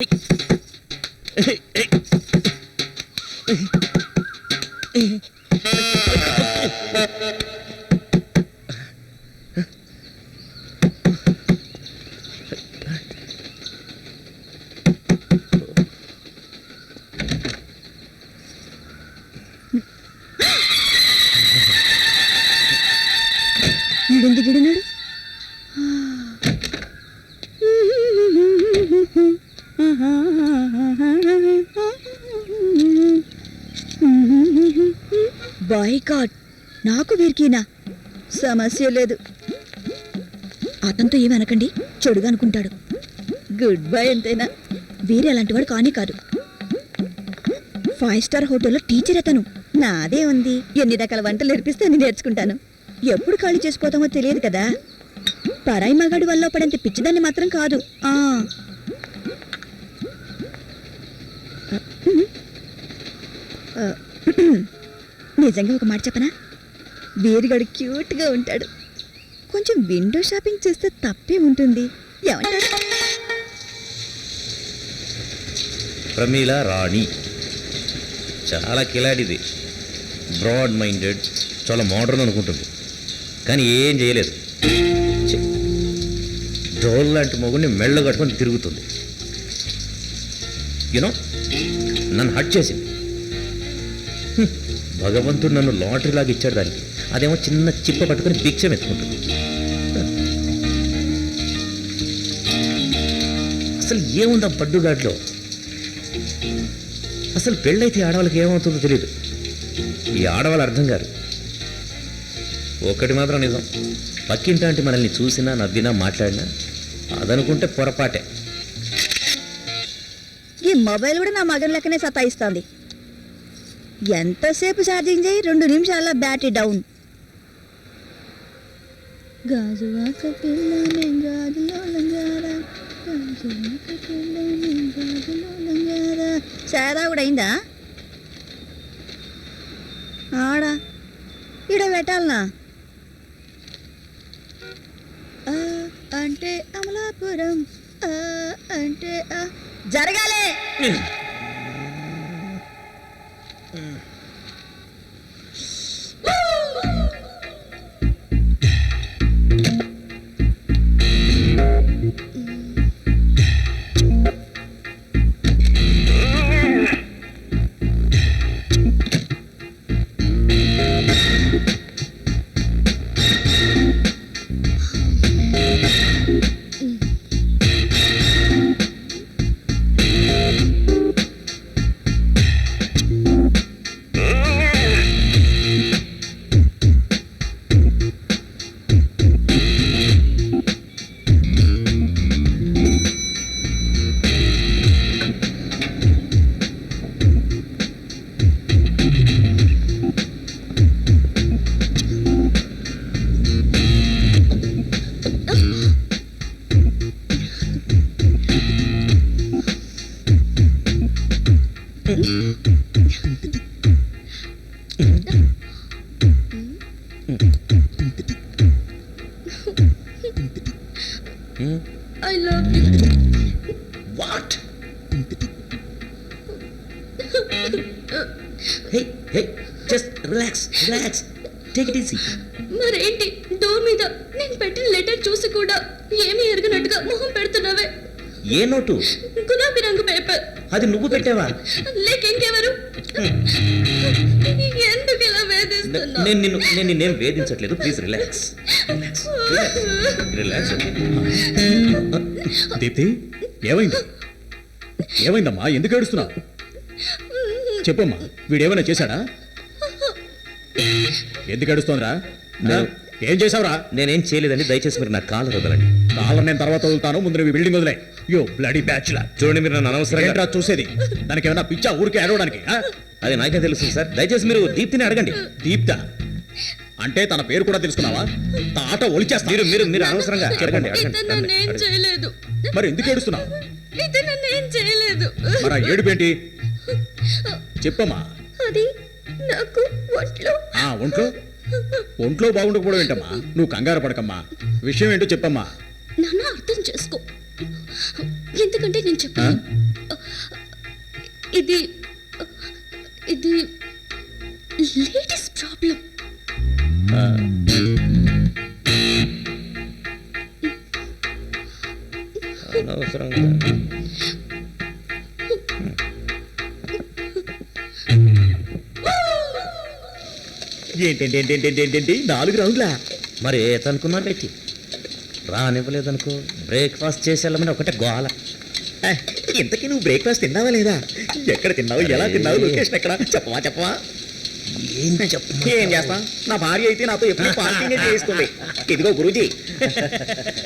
Hey, hey, hey. Boycott. నాకు వీరికినా సమస్య లేదు. అతనితో ఏమనకండి చెడుగా అనుకుంటాడు. గుడ్ బై ఎంతైనా వీరే అలాంటి వాడు కానీ కాదు. ఫైవ్ స్టార్ హోటల్లో టీచర్ అతను. నాదే ఉంది. ఎన్ని రకాల వంటలు నేర్పిస్తే నేను నేర్చుకుంటాను. ఎప్పుడు ఖాళీ చేసుకోతామో తెలియదు కదా. పరాయి మగాడి వల్ల పడంత పిచ్చిదాన్ని మాత్రం కాదు ఆ ఆ, నిజంగా ఒక మాట చెప్పనా? వీరుగాడు క్యూట్గా ఉంటాడు. కొంచెం విండో షాపింగ్ చేస్తే తప్పే ఉంటుంది ఏమంటారు ప్రమీల రాణి. చాలా కిలాడిది. బ్రాడ్ మైండెడ్ చాలా మోడర్న్ అనుకుంటుంది. కానీ ఏం చేయలేదు. డ్రోల్ లాంటి మొగుడిని మెళ్ళ కట్టుకొని తిరుగుతుంది. యూనో నన్ను హట్ చేసింది. భగవంతుడు నన్ను లాటరీలాగా ఇచ్చాడు దానికి. అదేమో చిన్న చిప్ప పట్టుకుని భిక్షం ఎత్తుకుంటుంది అసలు ఏముందా పడ్డుగాట్లో అసలు పెళ్ళైతే ఆడవాళ్ళకి ఏమవుతుందో తెలియదు ఈ ఆడవాళ్ళు అర్థం కాదు. ఒకటి మాత్రం నిజం. పక్కింటాంటి మనల్ని చూసినా నవ్వినా మాట్లాడినా అదనుకుంటే పొరపాటే. ఈ మొబైల్ కూడా నా మగన్ లెక్కనే సతాయిస్తోంది. ఎంతసేపు ఛార్జింగ్ చేయి? రెండు నిమిషాల బ్యాటరీ డౌన్. గాజువాక పిల్లనే గాజులో లంగారా గాజువాక పిల్లనే గాజులో లంగారా సాదా కూడా అయిందా? ఆడా ఈడ పెట్టాలనా? ఆ అంటే అమలాపురం. ఆ అంటే ఆ. జరగాలే! Hey hey just relax relax take it easy మరేంటి? డోర్ మీద నేను పెట్టిన లెటర్ చూసి కూడా ఏమీ ఎరగనట్టుగా మొహం పెడుతున్నావే? ఏ నోటు? గులాబీ రంగు పేపర్. అది నువ్వు పెట్టావా? లేక ఇంకెవరు? ఎందుకు ఇలా వేధిస్తున్నావు? నేను నిన్ను నేను నిన్నేం వేధించట్లేదు. Please relax relax relax Deepthi ఏమైంది? ఏమైందమ్మా? ఎందుకు ఏడుస్తున్నావు? చెప్పమ్మా వీడేమైనా చేశాడా? ఎందుకు ఏడుస్తోందిరా? ఏం చేసావురా నేనేం చేయలేదండి దయచేసి మీరు నా కాలు వదలండి. కాలం నేను తర్వాత వదులుతాను ముందు నువ్వు ఈ బిల్డింగ్ వదిలే. యో బ్లడీ బ్యాచ్లా చూడండి మీరు నన్ను అనవసరంగా. ఏంట్రా చూసేది? దానికి ఏమైనా పిచ్చా ఊరికే ఏడవడానికి? అది నాకే తెలుసు సార్. దయచేసి మీరు దీప్తిని అడగండి. దీప్త? అంటే తన పేరు కూడా తెలుసుకున్నావా? తాట ఒలిచేస్తా. మీరు మీరు మీరు అనవసరంగా అడగండి అడగండి మరి ఎందుకు ఏడుస్తున్నావు? చేయలేదు మరి ఆ ఏడుపేంటి చెప్పమ్మా. అది నాకు ఒంట్లో. ఆ ఒంట్లో? ఒంట్లో బాగుండకపోవడం ఏంటమ్మా? నువ్వు కంగారు పడకమ్మా. విషయం ఏంటో చెప్పమ్మా. నాన్న అర్థం చేసుకో. ఎందుకంటే నేను ఆ? చెప్పాను ఇది ఇది లేడీస్ ప్రాబ్లం. ఏంటండి నాలుగు రౌండ్లా? మరి ఏతనుకున్నా పెట్టి రానివ్వలేదనుకో. బ్రేక్ఫాస్ట్ చేసి వెళ్ళమని ఒకటే గోల. ఇంతకీ నువ్వు బ్రేక్ఫాస్ట్ తిన్నావా లేదా? ఎక్కడ తిన్నావు? ఎలా తిన్నావు. లొకేషన్ ఎక్కడ? చెప్పవా చెప్పవా? ఏం చెప్పు ఏం చేస్తాం? నా భార్య అయితే నాతో ఎప్పుడు పార్కింగ్ చేస్తుంది ఇదిగో గురూజీ.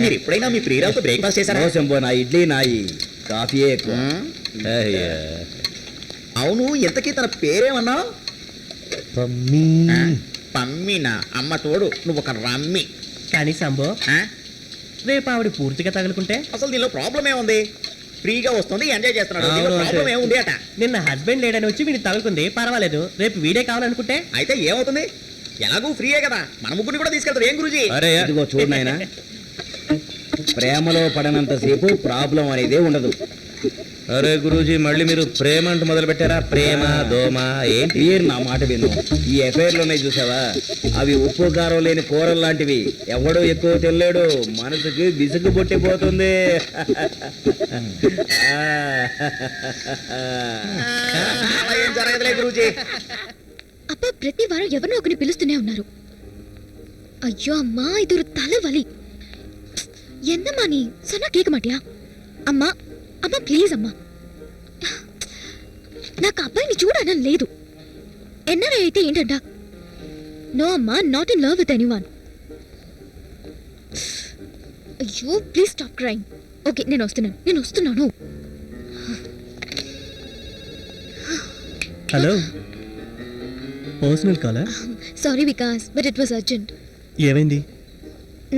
మీరు ఎప్పుడైనా మీ ప్రియురాలతో బ్రేక్ఫాస్ట్ చేశారా? శంభో నా ఇడ్లీ నాయి కాఫీ. అవును ఇంతకీ తన పేరేమన్నా పమ్మీ. పమ్మిన? అమ్మ తోడు నువ్వు ఒక రమ్మి. కానీ సంబో ఆ? రేపు ఆవిడ పూర్తిగా తగులుకుంటే? అసలు దీనిలో ప్రాబ్లం ఏముంది? ఫ్రీగా వస్తుంది ఎంజాయ్ చేస్తున్నాడు. దీనిలో అవును, ప్రాబ్లం అంతే. ఏముంది అట? నిన్న హస్బెండ్ లేడని వచ్చి వీడిని తగులుకుంది పర్వాలేదు. రేపు వీడే కావాలనుకుంటే? అయితే ఏమవుతుంది? ఎలాగూ ఫ్రీయే కదా. మన ముగ్గురిని కూడా తీసుకెళ్తారు. ఏం గురూజీ? అరే ఇదిగో చూడు నాయనా. ప్రేమలో పడనంతసేపు ప్రాబ్లం అనేదే ఉండదు. అరే గురూజీ మళ్ళీ మీరు ప్రేమ అంటూ మొదలు పెట్టారా ప్రేమ దోమ ఏంటి క్లియర్ నా మాట విను ఈ ఎఫైర్లు ఉన్నాయి చూసావా అవి ఉప్పు కారం లేని కూరలు లాంటివి ఎవడో ఎక్కువ తెల్లేడు మనసుకి విసుగు పుట్టిపోతుంది అలా ఏం జరగదులే గురూజీ అబ్బా ప్రతి వారం ఎవరినో ఒకరిని పిలుస్తూనే ఉన్నారు అయ్యో అమ్మా ఇది ஒரு தலைவலி என்னம்மா நீ சொன்னா கேட்க மாட்டியா అమ్మా అమ్మా ప్లీజ్ అమ్మా. నాకు అబ్బాయిని చూడాలని లేదు. ఎన్ఆర్ఐ అయితే ఏంటంట? నో అమ్మా not in love with anyone అయ్యో ప్లీజ్ స్టాప్ క్రైమ్ ఓకే నేను వస్తున్నాను నేను వస్తున్నాను. హలో పర్సనల్ కాలా sorry Vikas but it was urgent ఏమైంది?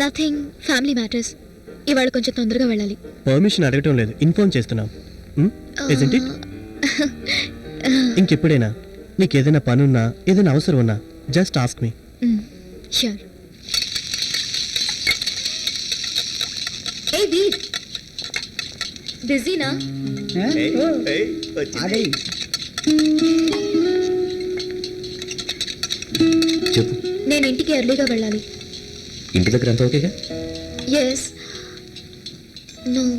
నథింగ్ ఫ్యామిలీ మ్యాటర్స్ ఇవాళ కొంచెం తొందరగా వెళ్ళాలి. పర్మిషన్ అడగటం లేదు. ఇన్ఫార్మ్ చేస్తున్నాం. ఇట్ ఇంకెప్పుడైనా నీకు ఏదైనా పనున్నా ఏదైనా అవసరం ఉన్నా జస్ట్ ఆస్క్ మీ షూర్ ఏ వీర్ బిజీనా? ఏయ్, ఏయ్, వచ్చింది. చెప్పు. నేను ఇంటికి ఎర్లీగా వెళ్ళాలి. ఇంటి దగ్గర అంతా ఓకేగా? Yes no.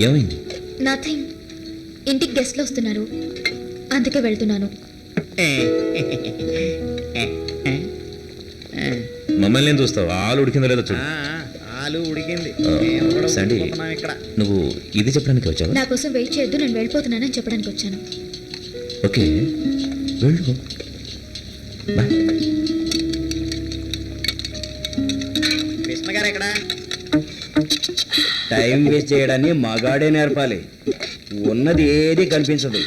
ఏమైంది? నథింగ్. ఇంటికి గెస్ట్లు వస్తున్నారు. అందుకే వెళ్తున్నాను. మమ్మల్ని ఏం చూస్తావు? ఆలు ఉడికిందో లేదో చూడు. ఆలు ఉడికింది. ఆ, మేము కూడా సండి. ఉడికిపోతున్నాం ఇక్కడ. నువ్వు ఇది చెప్పడానికి వచ్చావా? నా కోసం వెయిట్ చేయొద్దు నేను వెళ్ళిపోతున్నానని చెప్పడానికి వచ్చాను. ఓకే. వెళ్ళు. కృష్ణ గారు ఎక్కడ? టైం వేస్ట్ చేయడాన్ని మగాడే నేర్పాలి. ఉన్నది ఏది కనిపించదు.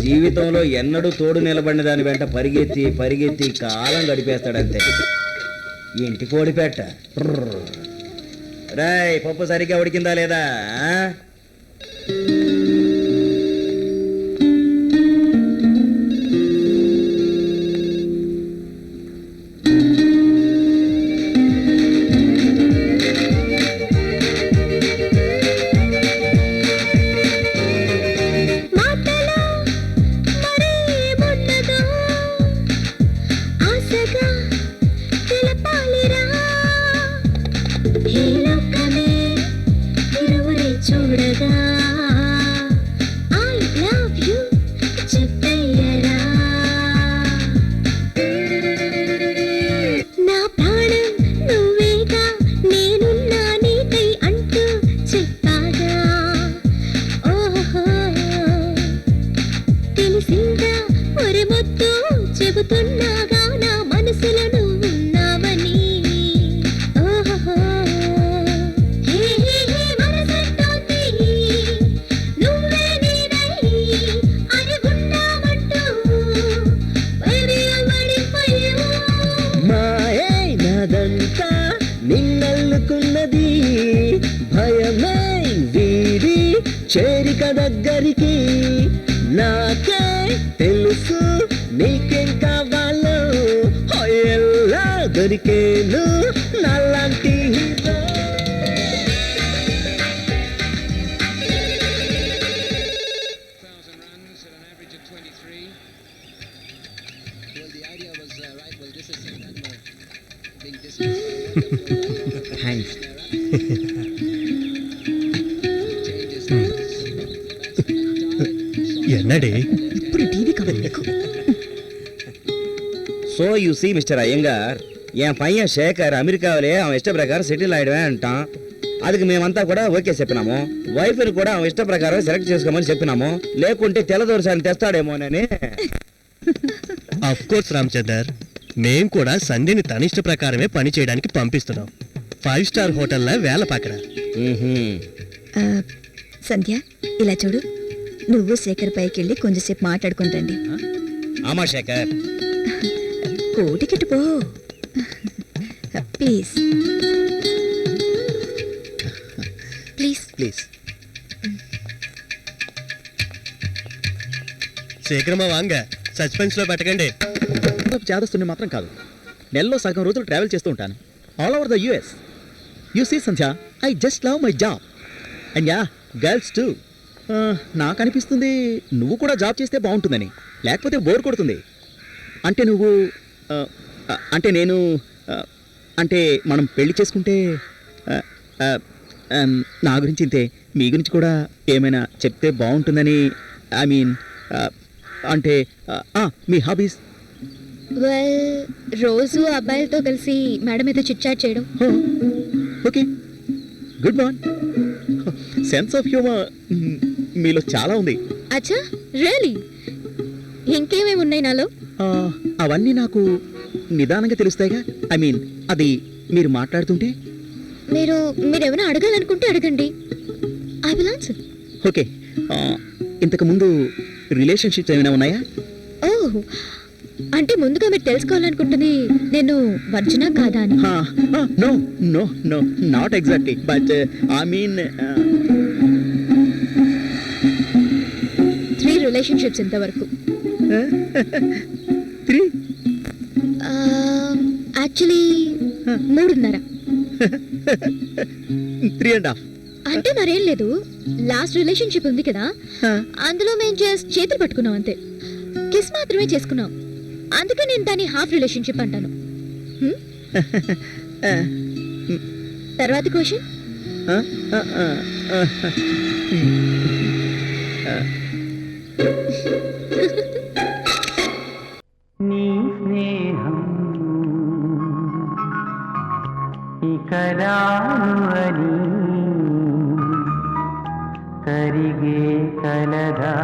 జీవితంలో ఎన్నడూ తోడు నిలబడిన దాని వెంట పరిగెత్తి పరిగెత్తి కాలం గడిపేస్తాడంతే. ఇంటి కోడి రాయ్ పప్పు సరిగ్గా ఉడికిందా లేదా నిన్నల్లుకున్నది భయమే వీరి చేరిక దగ్గరికి. నాకే తెలుసు నీకేం కావాలో. ఎలా దొరికేను నాలాంటి థ్యాంక్స్ என்னடி ఇప్పుడు టీవీ కవర్ నీకు so you see mister Iyengar என் பையன் శేఖర్ అమెరికాలో அவன் ఇష్ట ప్రకారం సెటిల్ అయ్యడమే అంటాం அதுக்கு మేమంతా కూడా ఓకే చెప్పినాము వైఫ్ని కూడా అవన్ ఇష్ట ప్రకారం సెలెక్ట్ చేసుకోమని చెప్పినాము లేకుంటే తెల్లదోరసాన్ని తెస్తాడేమోనని అఫ్ కోర్స్ రామచందర్ మేం కూడా సంధ్యని తన ఇష్ట ప్రకారమే పని చేయడానికి పంపిస్తున్నాం. ఫైవ్ స్టార్ హోటల్లో వేల పక్కన. ఆ, సంధ్య ఇలా చూడు. నువ్వు శేఖర్ పైకి వెళ్ళి కొంచెంసేపు మాట్లాడుకుని రండి. ஆமா శేఖర్. కోటికిట్టు పో ప్లీజ్. ప్లీజ్. ప్లీజ్. శీఘ్రమా వాంగ. సస్పెన్స్లో పెట్టకండి. చేదస్తుని మాత్రం కాదు. నెలలో సగం రోజులు ట్రావెల్ చేస్తూ ఉంటాను. All over the US you see Sandhya I just love my job and yeah girls too నాకు అనిపిస్తుంది నువ్వు కూడా జాబ్ చేస్తే బాగుంటుందని లేకపోతే బోర్ కొడుతుంది. అంటే నువ్వు uh, uh, అంటే నేను uh, అంటే మనం పెళ్ళి చేసుకుంటే um, నా గురించి ఇంతే. మీ గురించి కూడా ఏమైనా చెప్తే బాగుంటుందని ఐ మీన్ అంటే ఆ, మీ హాబీస్ వెల్ రోజు అబ్బాయిలతో కలిసి మేడం మీద చిట్ చాట్ చేయడం. Okay. Good morn sense of humour మీలో చాలా ఉంది. అచ్చా రియలీ ఇంకేమేమి ఉన్నాయి నాలో? అవన్నీ నాకు నిదానంగా తెలుస్తాయిగా. ఐ మీన్ అది మీరు మాట్లాడుతుంటే? మీరు మీరు ఏమైనా అడగాలనుకుంటే అడగండి. I will answer okay. ఆ, ఇంతకు ముందు రిలేషన్షిప్స్ ఏమైనా ఉన్నాయా? ఓ అంటే ముందుగా మీరు తెలుసుకోవాలనుకుంటుంది నేను వర్జునా కాదా అని. No no no not exactly but I mean three relationships ఇంతవరకు. త్రీ యాక్చువల్లీ మూడున్నర. త్రీ అండ్ హాఫ్ అంటే మరేం లేదు లాస్ట్ రిలేషన్షిప్ ఉంది కదా. అందులో మేము చేతులు పట్టుకున్నాం అంతే. కిస్ మాత్రమే చేసుకున్నాం. అందుకే నేను దాన్ని హాఫ్ రిలేషన్షిప్ అంటాను. హ్మ్? తర్వాత క్వశ్చన్? నీ స్నేహం ఇక రాను అని కరిగే కలగా